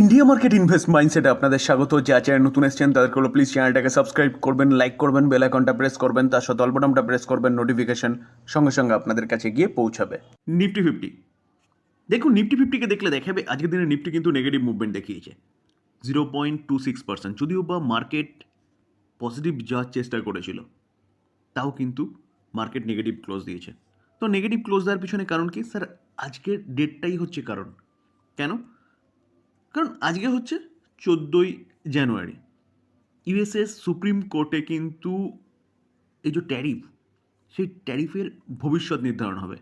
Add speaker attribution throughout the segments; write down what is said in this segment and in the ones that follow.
Speaker 1: India market invest মাইন্ডসেটে আপনাদের স্বাগত। যা চ্যানেল নতুন এসছেন, তাদেরকে হলো প্লিজ চ্যানেলটাকে সাবস্ক্রাইব করবেন লাইক করবেন বেল আইকনটা প্রেস করবেন, তার সাথে অল্পটামটা প্রেস করবেন নোটিফিকেশন সঙ্গে সঙ্গে আপনাদের কাছে গিয়ে পৌঁছাবে। নিফটি ফিফটি দেখুন নিফটি ফিফটিকে দেখলে দেখাবে, আজকের দিনে নিফটি কিন্তু নেগেটিভ মুভমেন্ট দেখিয়েছে। Zero point two six percent যদিও বা মার্কেট পজিটিভ যাওয়ার চেষ্টা করেছিল, তাও কিন্তু মার্কেট নেগেটিভ ক্লোজ দিয়েছে। তো নেগেটিভ ক্লোজ দেওয়ার পিছনে কারণ কি? স্যার, আজকের ডেটটাই হচ্ছে কারণ। কেন? কারণ আজকে হচ্ছে চোদ্দোই জানুয়ারি। ইউএসএস সুপ্রিম কোর্টে কিন্তু এই যে ট্যারিফ, সেই ট্যারিফের ভবিষ্যৎ নির্ধারণ হবে।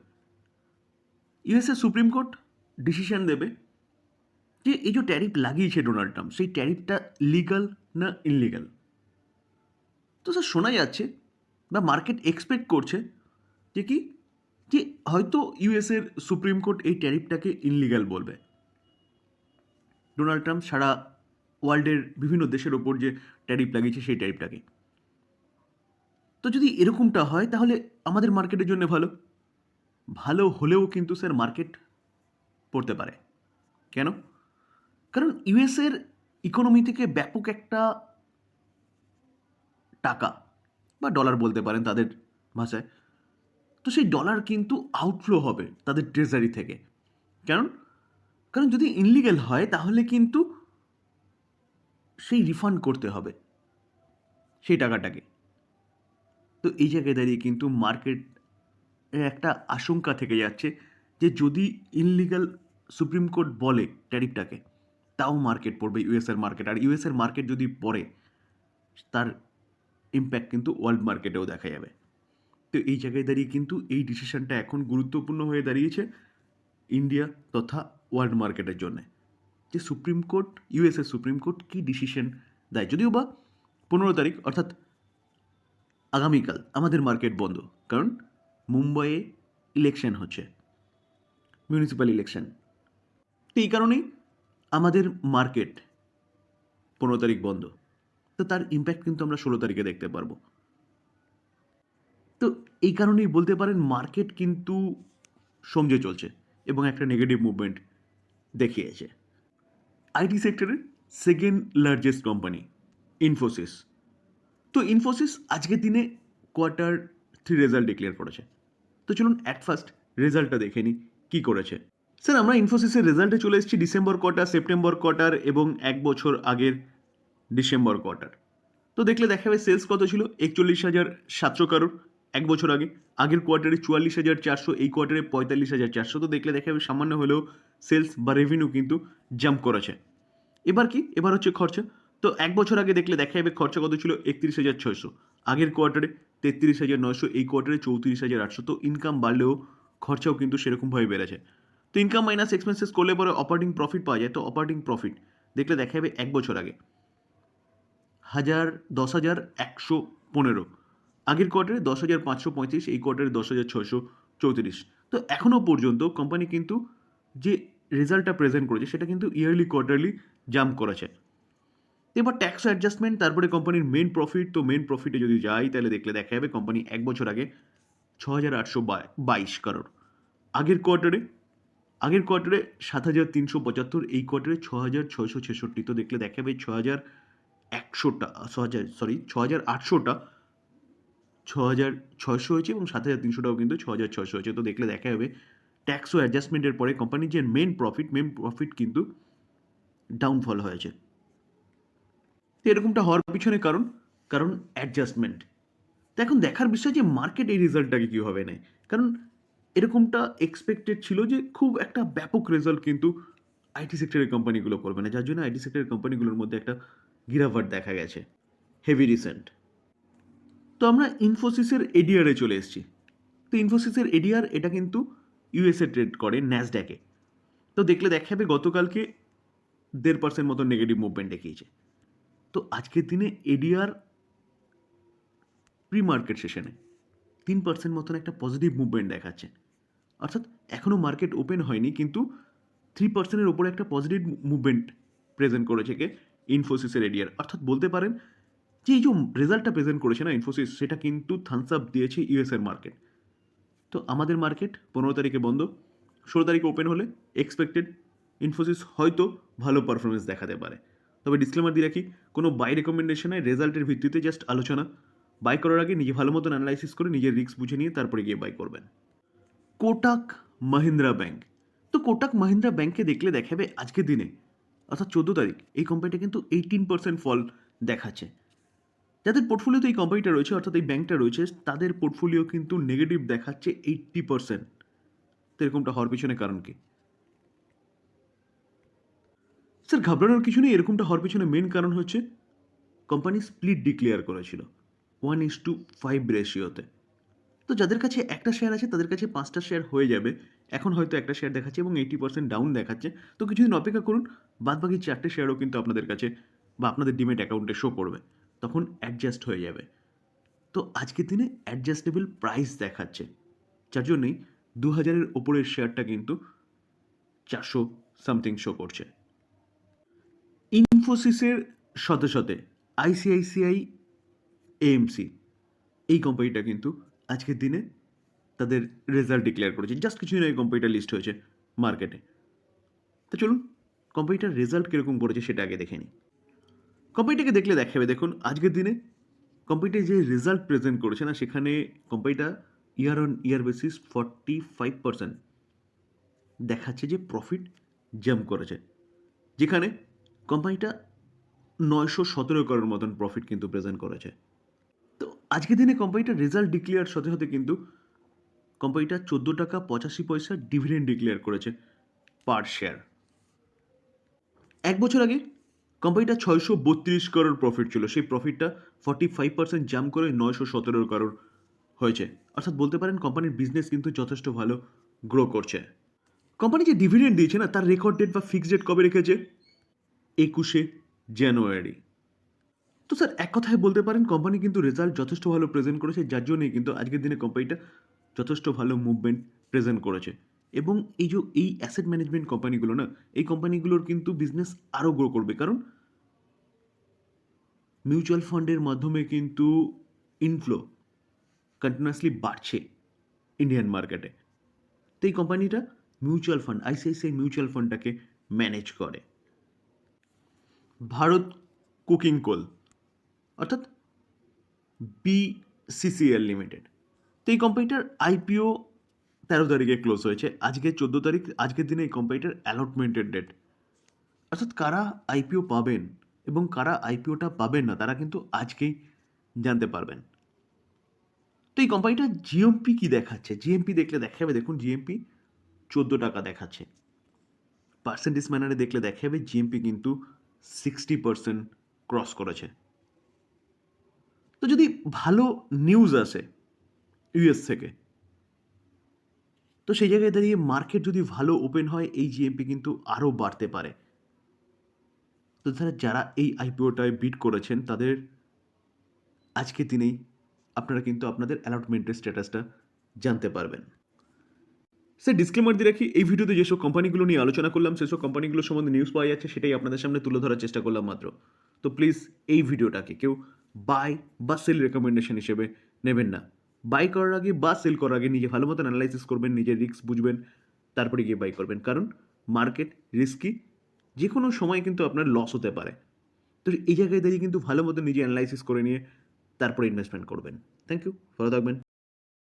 Speaker 1: ইউএসএ সুপ্রিম কোর্ট ডিসিশন দেবে যে এই যে ট্যারিফ লাগিয়েছে ডোনাল্ড ট্রাম্প, সেই ট্যারিফটা লিগাল না ইনলিগাল? তো স্যার, শোনা যাচ্ছে বা মার্কেট এক্সপেক্ট করছে যে কি? যে হয়তো ইউএসের সুপ্রিম কোর্ট এই ট্যারিফটাকে ইনলিগাল বলবে। ডোনাল্ড ট্রাম্প সারা ওয়ার্ল্ডের বিভিন্ন দেশের ওপর যে ট্যারিফ লাগিয়েছে, সেই ট্যারিফটাকে। তো যদি এরকমটা হয়, তাহলে আমাদের মার্কেটের জন্য ভালো। ভালো হলেও কিন্তু, স্যার, মার্কেট পড়তে পারে। কেন? কারণ ইউএসের ইকোনমি থেকে ব্যাপক একটা টাকা, বা ডলার বলতে পারেন তাদের ভাষায়, তো সেই ডলার কিন্তু আউটফ্লো হবে তাদের ট্রেজারি থেকে। কারণ কারণ যদি ইনলিগেল হয়, তাহলে কিন্তু সেই রিফান্ড করতে হবে, সেই টাকাটাকে। তো এই জায়গায় দাঁড়িয়ে কিন্তু মার্কেট একটা আশঙ্কা থেকে যাচ্ছে যে যদি ইনলিগাল সুপ্রিম কোর্ট বলে ট্যারিফটাকে তাও মার্কেট পড়বে ইউএসএর মার্কেট আর ইউএসএর মার্কেট যদি পড়ে, তার ইম্প্যাক্ট কিন্তু ওয়ার্ল্ড মার্কেটেও দেখা যাবে। তো এই জায়গায় দাঁড়িয়ে কিন্তু এই ডিসিশনটা এখন গুরুত্বপূর্ণ হয়ে দাঁড়িয়েছে। ইন্ডিয়া তথা ওয়ার্ল্ড মার্কেটের জন্য। যে supreme court, USA supreme court কী ডিসিশন দেয়? যদিও বা পনেরো তারিখ, অর্থাৎ আগামীকাল আমাদের মার্কেট বন্ধ। কারণ মুম্বাইয়ে ইলেকশন হচ্ছে। মিউনিসিপ্যাল ইলেকশন তো এই কারণেই আমাদের মার্কেট পনেরো তারিখ বন্ধ। তো তার ইম্প্যাক্ট কিন্তু আমরা ষোলো তারিখে দেখতে পারব। তো এই কারণেই বলতে পারেন মার্কেট কিন্তু সমঝে চলছে। এবং একটা নেগেটিভ মুভমেন্ট দেখিয়েছে। আইটি সেক্টরের সেকেন্ড লার্জেস্ট কোম্পানি ইনফোসিস তো ইনফোসিস আজকের দিনে কোয়ার্টার থ্রি রেজাল্ট ডিক্লেয়ার করেছে। তো চলুন অ্যাট ফার্স্ট রেজাল্টটা দেখে নিই কী করেছে। স্যার আমরা ইনফোসিসের রেজাল্টে চলে এসেছি ডিসেম্বর কোয়ার্টার সেপ্টেম্বর কোয়ার্টার এবং এক বছর আগের ডিসেম্বর কোয়ার্টার তো দেখলে দেখা যাবে সেলস কত ছিল? একচল্লিশ হাজার সাতশো কারোর। এক বছর আগে। আগের কোয়ার্টারে চুয়াল্লিশ হাজার চারশো, এই কোয়ার্টারে পঁয়তাল্লিশ হাজার চারশো। তো দেখলে দেখা যাবে সামান্য হলেও সেলস বা রেভিনিউ কিন্তু জাম্প করেছে। এবার কি? এবার হচ্ছে খরচা। তো এক বছর আগে দেখলে দেখা যাবে খরচা কত ছিল? একত্রিশ হাজার ছয়শো। আগের কোয়ার্টারে তেত্রিশ হাজার নয়শো, এই কোয়ার্টারে চৌত্রিশ হাজার আটশো। তো ইনকাম বাড়লেও খরচাও কিন্তু সেরকমভাবে বেড়েছে। তো ইনকাম মাইনাস এক্সপেন্সেস করলে পরে অপারেটিং প্রফিট পাওয়া যায়। তো অপারেটিং প্রফিট দেখলে দেখা যাবে এক বছর আগে। হাজার, দশ হাজার একশো পনেরো। আগের কোয়ার্টারে দশ হাজার পাঁচশো পঁয়ত্রিশ, এই কোয়ার্টারে দশ হাজার ছয়শো চৌত্রিশ। তো এখনও পর্যন্ত কোম্পানি কিন্তু যে রেজাল্টটা প্রেজেন্ট করেছে, সেটা কিন্তু ইয়ারলি কোয়ার্টারলি জাম্প করেছে। এবার ট্যাক্স অ্যাডজাস্টমেন্ট তারপরে কোম্পানির মেন প্রফিট তো মেন প্রফিটে যদি যাই, তাহলে দেখলে দেখা যাবে কোম্পানি এক বছর আগে ছ হাজার আটশো বাইশ কারোর আগের কোয়ার্টারে আগের কোয়ার্টারে সাত হাজার তিনশো পঁচাত্তর, এই কোয়ার্টারে ছ হাজার ছয়শো ছেষট্টি। তো দেখলে দেখা যাবে ছ হাজার একশোটা ছ হাজার সরি ছ হাজার আটশোটা ছ হাজার ছয়শো হয়েছে এবং সাত হাজার তিনশোটাও কিন্তু ছ হাজার ছয়শো হয়েছে। তো দেখলে দেখা যাবে ট্যাক্স ও অ্যাডজাস্টমেন্টের পরে কোম্পানির যে মেন প্রফিট মেন প্রফিট কিন্তু ডাউনফল হয়েছে। তো এরকমটা হওয়ার পিছনে কারণ কারণ অ্যাডজাস্টমেন্ট তো এখন দেখার বিষয় যে মার্কেট এই রেজাল্টটাকে কীভাবে নেয়? কারণ এরকমটা এক্সপেক্টেড ছিল যে খুব একটা ব্যাপক রেজাল্ট কিন্তু আইটি সেক্টরের কোম্পানিগুলো করবে না। যার জন্য আইটি সেক্টরের কোম্পানিগুলোর মধ্যে একটা গিরাভাট দেখা গেছে। হেভি রিসেন্ট তো আমরা ইনফোসিসের এডিআরে চলে এসেছি। তো ইনফোসিসের এডিআর এটা কিন্তু ইউএসএ ট্রেড করে ন্যাসড্যাকে তো দেখলে দেখা যাবে গতকালকে দেড় পার্সেন্ট মতো নেগেটিভ মুভমেন্ট দেখিয়েছে। তো আজকের দিনে এডিআর প্রি মার্কেট সেশনে তিন পার্সেন্ট মতন একটা পজিটিভ মুভমেন্ট দেখাচ্ছে। অর্থাৎ এখনও মার্কেট ওপেন হয়নি, কিন্তু থ্রি পার্সেন্টের ওপরে একটা পজিটিভ মুভমেন্ট প্রেজেন্ট করেছে কে ইনফোসিসের এডিআর অর্থাৎ বলতে পারেন যে এই যে রেজাল্টটা প্রেজেন্ট করেছে না ইনফোসিস সেটা কিন্তু থামস আপ দিয়েছে ইউএসের মার্কেট তো আমাদের মার্কেট পনেরো তারিখে বন্ধ, ষোলো তারিখে ওপেন হলে এক্সপেক্টেড ইনফোসিস হয়তো ভালো পারফরমেন্স দেখাতে পারে। তবে ডিসক্লেমার দিয়ে রাখি, কোনো বাই রেকমেন্ডেশনে রেজাল্টের ভিত্তিতে জাস্ট আলোচনা। বাই করার আগে নিজে ভালো মতন অ্যানালাইসিস করে নিজের রিস্ক বুঝে নিয়ে তারপরে গিয়ে বাই করবেন। কোটাক মাহিন্দ্রা ব্যাংক তো কোটাক মাহিন্দ্রা ব্যাংকে দেখলে দেখাবে আজকের দিনে, অর্থাৎ চোদ্দ তারিখ। এই কোম্পানিটা কিন্তু এইটিন পার্সেন্ট ফল দেখাচ্ছে। যাদের পোর্টফোলিওতে এই কোম্পানিটা রয়েছে, অর্থাৎ এই ব্যাংকটা রয়েছে, তাদের পোর্টফোলিও কিন্তু নেগেটিভ দেখাচ্ছে এইট্টি পার্সেন্ট এরকমটা হওয়ার পিছনে কারণ কি? স্যার, ঘাবড়ানোর কিছু নেই, এরকমটা হওয়ার পিছনে মেন কারণ হচ্ছে কোম্পানি স্প্লিট ডিক্লেয়ার করেছিল ওয়ান ইস টু ফাইভ রেশিওতে তো যাদের কাছে একটা শেয়ার আছে, তাদের কাছে পাঁচটা শেয়ার হয়ে যাবে, এখন হয়তো একটা শেয়ার দেখাচ্ছে এবং এইটি পার্সেন্ট ডাউন দেখাচ্ছে। তো কিছুদিন অপেক্ষা করুন বাদ বাকি চারটে শেয়ারও কিন্তু আপনাদের কাছে বা আপনাদের ডিমেট অ্যাকাউন্টে শো করবে। তখন অ্যাডজাস্ট হয়ে যাবে। তো আজকের দিনে অ্যাডজাস্টেবল প্রাইস দেখাচ্ছে। যার জন্যই দু হাজারের ওপরের শেয়ারটা কিন্তু চারশো সামথিং শো করছে। ইনফোসিসের সাথে সাথে আইসিআইসিআই এএমসি এই কোম্পানিটা কিন্তু আজকের দিনে তাদের রেজাল্ট ডিক্লেয়ার করেছে। জাস্ট কিছুদিন এই কোম্পানিটা লিস্ট হয়েছে মার্কেটে তো চলুন কোম্পানিটার রেজাল্ট কীরকম করেছে সেটা আগে দেখে নিই। কোম্পানিটাকে দেখলে দেখাবে, দেখুন, আজকের দিনে কোম্পানিটা যে রেজাল্ট প্রেজেন্ট করেছে না, সেখানে কোম্পানিটা year on year basis forty five percent দেখাচ্ছে যে প্রফিট জাম্প করেছে। যেখানে কোম্পানিটা নয়শো সতেরো করোর মতন প্রফিট কিন্তু প্রেজেন্ট করেছে। তো আজকের দিনে কোম্পানিটার রেজাল্ট ডিক্লেয়ার সাথে সাথে কিন্তু কোম্পানিটা চোদ্দ টাকা পঁচাশি পয়সা ডিভিডেন্ড ডিক্লেয়ার করেছে পার শেয়ার এক বছর আগে কোম্পানিটা ছয়শো বত্রিশ করোড় প্রফিট ছিল। সেই প্রফিটটা ফর্টি ফাইভ পার্সেন্ট জাম্প করে নয়শো সতেরো করোড় হয়েছে। অর্থাৎ বলতে পারেন কোম্পানির বিজনেস কিন্তু যথেষ্ট ভালো গ্রো করছে। কোম্পানি যে ডিভিডেন্ড দিয়েছে না, তার রেকর্ড ডেট বা ফিক্সড ডেট কবে রেখেছে? একুশে জানুয়ারি তো স্যার এক কথায় বলতে পারেন কোম্পানি কিন্তু রেজাল্ট যথেষ্ট ভালো প্রেজেন্ট করেছে, যার জন্যই কিন্তু আজকের দিনে কোম্পানিটা যথেষ্ট ভালো মুভমেন্ট প্রেজেন্ট করেছে। এবং এই যে, এই অ্যাসেট ম্যানেজমেন্ট কোম্পানিগুলো না, এই কোম্পানিগুলোর কিন্তু বিজনেস আরও গ্রো করবে। কারণ মিউচুয়াল ফান্ডের মাধ্যমে কিন্তু ইনফ্লো কন্টিনিউয়াসলি বাড়ছে ইন্ডিয়ান মার্কেটে তো এই কোম্পানিটা মিউচুয়াল ফান্ড আইসিআইসিআই মিউচুয়াল ফান্ডটাকে ম্যানেজ করে। ভারত কুকিং কোল অর্থাৎ বিসিসিএল লিমিটেড তো এই কোম্পানিটার আইপিও তেরো তারিখে ক্লোজ হয়েছে। আজকে চোদ্দ তারিখ, আজকের দিনে এই কোম্পানিটার অ্যালটমেন্টেড ডেট অর্থাৎ কারা আইপিও পাবেন এবং কারা আইপিওটা পাবেন না, তারা কিন্তু আজকেই জানতে পারবেন। তো এই কোম্পানিটা জিএমপি কি দেখাচ্ছে? জিএমপি দেখলে দেখাবে, দেখুন জিএমপি চোদ্দ টাকা দেখাচ্ছে। পার্সেন্টেজ ম্যানারে দেখলে দেখাবে জিএমপি কিন্তু সিক্সটি পার্সেন্ট ক্রস করেছে। তো যদি ভালো নিউজ আসে ইউএস থেকে তো সেই জায়গায় দাঁড়িয়ে মার্কেট যদি ভালো ওপেন হয়, এই জিএমপি কিন্তু আরও বাড়তে পারে। তো তারা যারা এই আইপিওটায় বিট করেছেন, তাদের আজকে দিনেই আপনারা কিন্তু আপনাদের অ্যালটমেন্টের স্ট্যাটাসটা জানতে পারবেন। স্যার ডিসক্লেমার দিয়ে রাখি, এই ভিডিওতে যেসব কোম্পানিগুলো নিয়ে আলোচনা করলাম, সেসব কোম্পানিগুলো সম্বন্ধে নিউজ পাওয়া যাচ্ছে, সেটাই আপনাদের সামনে তুলে ধরার চেষ্টা করলাম মাত্র। তো প্লিজ এই ভিডিওটাকে কেউ বাই বা সেল রেকমেন্ডেশন হিসেবে নেবেন না। বাই করার আগে বা সেল করার আগে নিজে ভালো মতন অ্যানালাইসিস করবেন নিজের রিস্ক বুঝবেন, তারপরে গিয়ে বাই করবেন। কারণ মার্কেট রিস্কি যে কোনো সময় কিন্তু আপনার লস হতে পারে। তো এই জায়গায় দাঁড়িয়ে কিন্তু ভালো মতো নিজে অ্যানালাইসিস করে নিয়ে তারপরে ইনভেস্টমেন্ট করবেন। থ্যাংক ইউ ভালো থাকবেন।